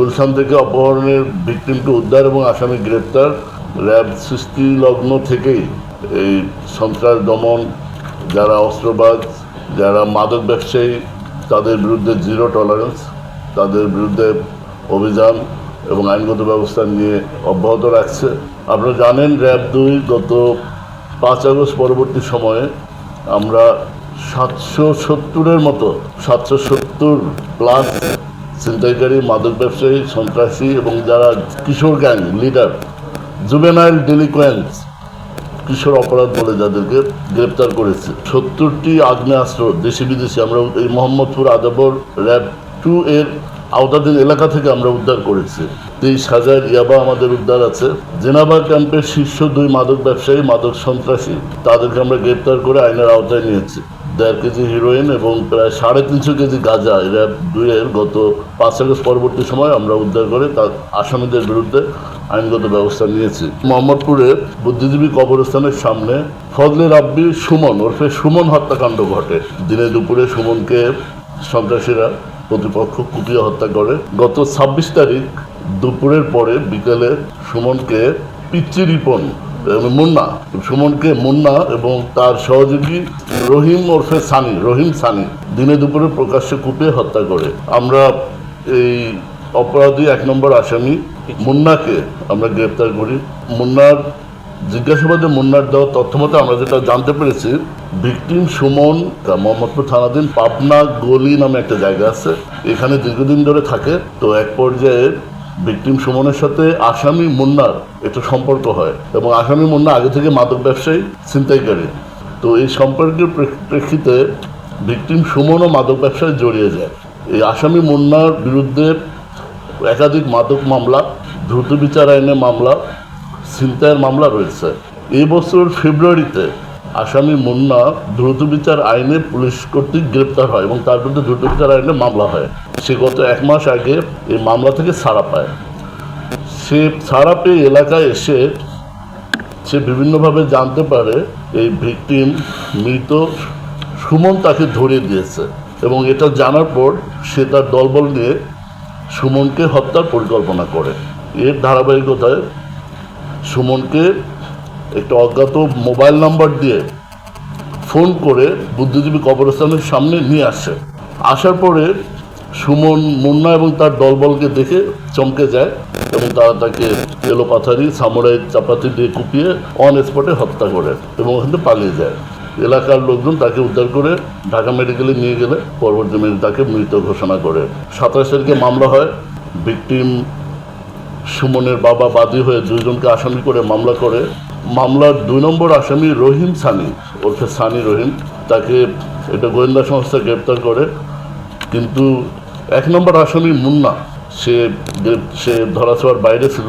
গুলশান থেকে অপহরণের ভিকটিমকে উদ্ধার এবং আসামি গ্রেপ্তার। র্যাব সৃষ্টি লগ্ন থেকেই এই সন্ত্রাস দমন, যারা অস্ত্রবাজ, যারা মাদক ব্যবসায়ী, তাদের বিরুদ্ধে জিরো টলারেন্স তাদের বিরুদ্ধে অভিযান এবং আইনগত ব্যবস্থা নিয়ে অব্যাহত রাখছে। আপনারা জানেন, র্যাব দুই গত পাঁচ আগস্ট পরবর্তী সময়ে আমরা সাতশো সত্তরের মতো, সাতশো সত্তর প্লাস ছিনতাইকারী, মাদক ব্যবসায়ী, সন্ত্রাসী এবং যারা কিশোর গ্যাং লিডার জুবেনাইল ডেলিকোয়েন্টস কিশোর অপরাধ বলে যাদেরকে গ্রেপ্তার করেছে। সত্তরটি আগ্নেয়াস্ত্র, দেশি বিদেশি, আমরা এই মোহাম্মদপুর আদাবর র্যাব টু এর আওতাধীন এলাকা থেকে আমরা উদ্ধার করেছি। তেইশ হাজার ইয়াবা আমাদের উদ্ধার আছে। জেনাবা ক্যাম্পের শীর্ষ দুই মাদক ব্যবসায়ী, মাদক সন্ত্রাসী, তাদেরকে আমরা গ্রেপ্তার করে আইনের আওতায় নিয়েছি। দেড় কেজি হিরোইন এবং প্রায় সাড়ে তিনশো কেজি গাঁজা। র্যাব দুইয়ের গত পাঁচ আগস্ট পরবর্তী সময় আমরা উদ্ধার করে তার আসামিদের বিরুদ্ধে আইনগত ব্যবস্থা নিয়েছি। মোহাম্মদপুরে বুদ্ধিজীবী কবরস্থানের সামনে ফজলে রাব্বি সুমন ওরফে সুমন হত্যাকাণ্ড ঘটে। দিনে দুপুরে সুমনকে সন্ত্রাসীরা প্রতিপক্ষ কুপিয়ে হত্যা করে। গত ছাব্বিশ তারিখ দুপুরের পরে বিকেলে সুমনকে পিচ্চি রিপন মুন্না, সুমনকে মুন্না এবং তার সহযোগী রহিম ওরফে সানি, রহিম সানি দিনে দুপুরে প্রকাশ্যে কুপিয়ে হত্যা করে। আমরা এই অপরাধী এক নম্বর আসামি মুন্নাকে আমরা গ্রেপ্তার করি। মুন্নার জিজ্ঞাসাবাদে মুন্নার দেওয়া তথ্য মতে আমরা যেটা জানতে পেরেছি, ভিকটিম সুমন মোহাম্মদপুর থানাধীন পাবনা গলি নামে একটা জায়গা আছে, এখানে দীর্ঘদিন ধরে থাকে। তো এক পর্যায়ে ভিকটিম সুমনের সাথে আসামি মুন্নার একটা সম্পর্ক হয় এবং আসামি মুন্না আগে থেকে মাদক ব্যবসায়ী, ছিনতাইকারী। তো এই সম্পর্কের প্রেক্ষিতে ভিকটিম সুমনও মাদক ব্যবসায় জড়িয়ে যায়। এই আসামি মুন্নার বিরুদ্ধে একাধিক মাদক মামলা, দ্রুত বিচার আইনে মামলা, ছিনতাইয়ের মামলা রয়েছে। এই বছর ফেব্রুয়ারিতে আসামি মুন্না দ্রুত বিচার আইনে পুলিশ কর্তৃক গ্রেপ্তার হয় এবং তার বিরুদ্ধে দ্রুত বিচার আইনে মামলা হয়। সে গত এক মাস আগে এই মামলা থেকে ছাড়া পায়। সে ছাড়া পেয়ে এলাকায় এসে সে বিভিন্নভাবে জানতে পারে এই ভিকটিম মৃত সুমন তাকে ধরিয়ে দিয়েছে এবং এটা জানার পর সে তার দলবল নিয়ে সুমনকে হত্যার পরিকল্পনা করে। এর ধারাবাহিকতায় সুমনকে একটা অজ্ঞাত মোবাইল নাম্বার দিয়ে ফোন করে বুদ্ধিজীবী কবরস্থানের সামনে নিয়ে আসে। আসার পরে সুমন মুন্না এবং তার দলবলকে দেখে চমকে যায় এবং তারা তাকে এলো পাথারি, সামুরাই চাপাতি দিয়ে কুপিয়ে অন স্পটে হত্যা করে এবং ওখান পালিয়ে যায়। এলাকার লোকজন তাকে উদ্ধার করে ঢাকা মেডিকেলে নিয়ে গেলে পরবর্তী তাকে মৃত ঘোষণা করে। সাতাশ তারিখে মামলা হয়। ভিকটিম সুমনের বাবা বাদী হয়ে দুইজনকে আসামি করে মামলা করে। মামলার দুই নম্বর আসামি রহিম সানি, ওরফে সানি রহিম, তাকে এটা গোয়েন্দা সংস্থা গ্রেপ্তার করে। কিন্তু এক নম্বর আসামি মুন্না। সে সে ধরাছোঁয়ার বাইরে ছিল।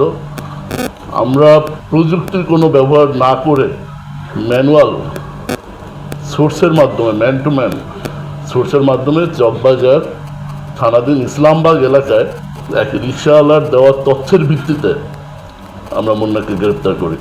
আমরা প্রযুক্তির কোনো ব্যবহার না করে ম্যানুয়াল সোর্সের মাধ্যমে, ম্যান টু ম্যান সোর্সের মাধ্যমে চকবাজার থানাধীন ইসলামবাগ এলাকায় এক রিক্সাওয়ালার দেওয়া তথ্যের ভিত্তিতে আমরা মুন্নাকে গ্রেপ্তার করি।